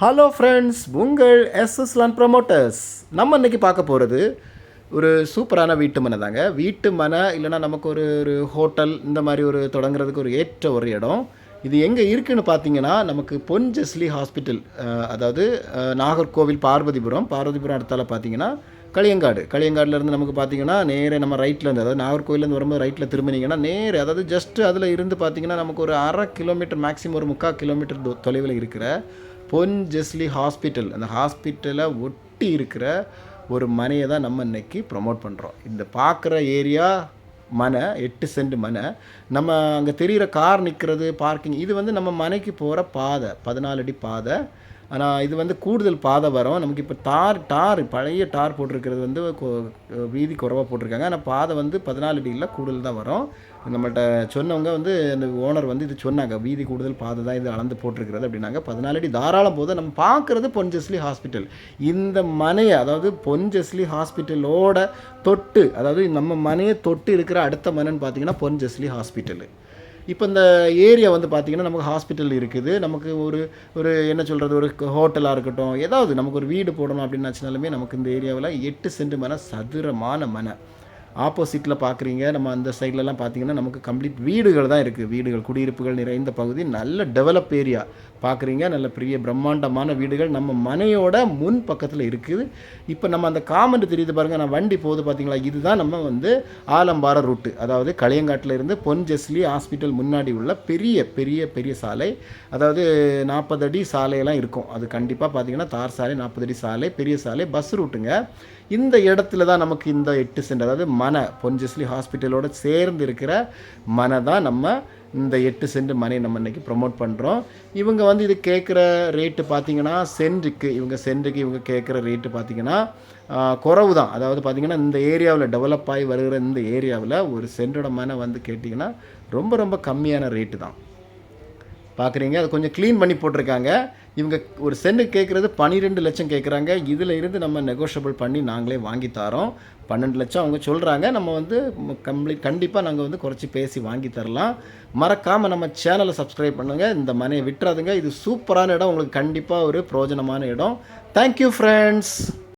Hello friends உங்கள் SS lawn promoters நம்ம இன்னைக்கு பார்க்க போகிறது ஒரு சூப்பரான வீட்டு மனை தாங்க. வீட்டு மனை இல்லைன்னா நமக்கு ஒரு ஒரு ஹோட்டல் இந்த மாதிரி ஒரு தொடங்குறதுக்கு ஒரு ஏற்ற ஒரு இடம். இது எங்கே இருக்குதுன்னு பார்த்தீங்கன்னா நமக்கு பொன்ஜஸ்லி ஹாஸ்பிட்டல் அதாவது நாகர்கோவில் பார்வதிபுரம். பார்வதிபுரம் அடுத்தால பார்த்தீங்கன்னா களியங்காடு. களியங்காடுலேருந்து நமக்கு பார்த்தீங்கன்னா நேரே நம்ம ரைட்லேருந்து அதாவது நாகர்கோவிலேருந்து வரும்போது ரைட்டில் திரும்பினீங்கன்னா நேரே அதாவது ஜஸ்ட்டு அதில் இருந்து பார்த்தீங்கன்னா நமக்கு ஒரு அரை கிலோமீட்டர் மேக்ஸிமம் ஒரு முக்கால் கிலோமீட்டர் தொலைவில் இருக்கிற பொன் ஜெஸ்லி ஹாஸ்பிட்டல். அந்த ஹாஸ்பிட்டலை ஒட்டி இருக்கிற ஒரு மனையை தான் நம்ம இன்னைக்கு ப்ரொமோட் பண்ணுறோம் இந்த பார்க்குற ஏரியா மனை எட்டு சென்ட் மனை நம்ம அங்கே தெரிகிற கார் நிற்கிறது பார்க்கிங் இது வந்து நம்ம மனைக்கு போகிற பாதை பதினாலு அடி பாதை. ஆனால் இது வந்து கூடுதல் பாதை வரும். நமக்கு இப்போ தார் டார் பழைய டார் போட்டிருக்கிறது வந்து வீதி குறைவாக போட்டிருக்காங்க. ஆனால் பாதை வந்து பதினாலு அடியில் கூடுதல் தான் வரும். நம்மள்கிட்ட சொன்னவங்க வந்து அந்த ஓனர் வந்து இது சொன்னாங்க. வீதி கூடுதல் பாதை தான் இது அளந்து போட்டிருக்கிறது அப்படின்னாங்க. பதினாலு அடி தாராளம் போது நம்ம பார்க்குறது பொன்ஜஸ்லி ஹாஸ்பிட்டல். இந்த மனையை அதாவது பொன்ஜெஸ்லி ஹாஸ்பிட்டலோட தொட்டு அதாவது நம்ம மனையை தொட்டு இருக்கிற அடுத்த மனைன்னு பார்த்தீங்கன்னா பொன்ஜஸ்லி ஹாஸ்பிட்டலு. இப்போ இந்த ஏரியா வந்து பார்த்திங்கன்னா நமக்கு ஹாஸ்பிட்டல் இருக்குது. நமக்கு ஒரு ஒரு என்ன சொல்கிறது ஒரு ஹோட்டலாக இருக்கட்டும் ஏதாவது நமக்கு ஒரு வீடு போடணும் அப்படின்னு நினச்சினாலுமே நமக்கு இந்த ஏரியாவில் எட்டு சென்ட் மன சதுரமான மனை. ஆப்போசிட்டில் பார்க்குறீங்க நம்ம அந்த சைட்லலாம் பார்த்தீங்கன்னா நமக்கு கம்ப்ளீட் வீடுகள் தான் இருக்குது வீடுகள் குடியிருப்புகள் நிறைந்த பகுதி நல்ல டெவலப் ஏரியா பார்க்குறீங்க நல்ல பெரிய பிரம்மாண்டமான வீடுகள் நம்ம மனையோட முன் பக்கத்தில் இருக்குது. இப்போ நம்ம அந்த காமெண்ட் தெரியுது பாருங்கள் நான் வண்டி போகுது பார்த்தீங்களா இதுதான் நம்ம வந்து ஆலம்பார ரூட்டு அதாவது களியங்காட்டில் இருந்து பொன் ஜெஸ்லி ஹாஸ்பிட்டல் முன்னாடி உள்ள பெரிய பெரிய பெரிய சாலை. அதாவது நாற்பது அடி சாலையெல்லாம் இருக்கும். அது கண்டிப்பாக பார்த்தீங்கன்னா தார் சாலை நாற்பது அடி சாலை பெரிய சாலை பஸ் ரூட்டுங்க இந்த இடத்துல தான் நமக்கு இந்த எட்டு சென்ட் அதாவது மன பொன்ஜெஸ்லி ஹாஸ்பிட்டலோட சேர்ந்து இருக்கிற மனை தான் நம்ம இந்த எட்டு சென்ட் மனை நம்ம இன்னைக்கு ப்ரொமோட் பண்ணுறோம் இவங்க வந்து இது கேட்குற ரேட்டு பார்த்தீங்கன்னா சென்ட்டுக்கு இவங்க சென்ட்டுக்கு இவங்க கேட்குற ரேட்டு பார்த்தீங்கன்னா குறவு தான் அதாவது பார்த்தீங்கன்னா இந்த ஏரியாவில் டெவலப் ஆகி வருகிற இந்த ஏரியாவில் ஒரு சென்டோட மனை வந்து கேட்டிங்கன்னா ரொம்ப ரொம்ப கம்மியான ரேட்டு தான். பார்க்குறீங்க அது கொஞ்சம் க்ளீன் பண்ணி போட்டிருக்காங்க. இவங்க ஒரு சென்னு கேட்குறது பன்னிரெண்டு லட்சம் கேட்குறாங்க இதில் இருந்து நம்ம நெகோஷியபிள் பண்ணி நாங்களே வாங்கி தரோம். பன்னெண்டு லட்சம் அவங்க சொல்கிறாங்க நம்ம வந்து கம்ப்ளீட் கண்டிப்பாக நாங்கள் வந்து குறைச்சி பேசி வாங்கி தரலாம். மறக்காமல் நம்ம சேனலை சப்ஸ்கிரைப் பண்ணுங்கள் இந்த மனையை விட்டுறாதுங்க. இது சூப்பரான இடம். உங்களுக்கு கண்டிப்பாக ஒரு பிரோஜனமான இடம். Thank you friends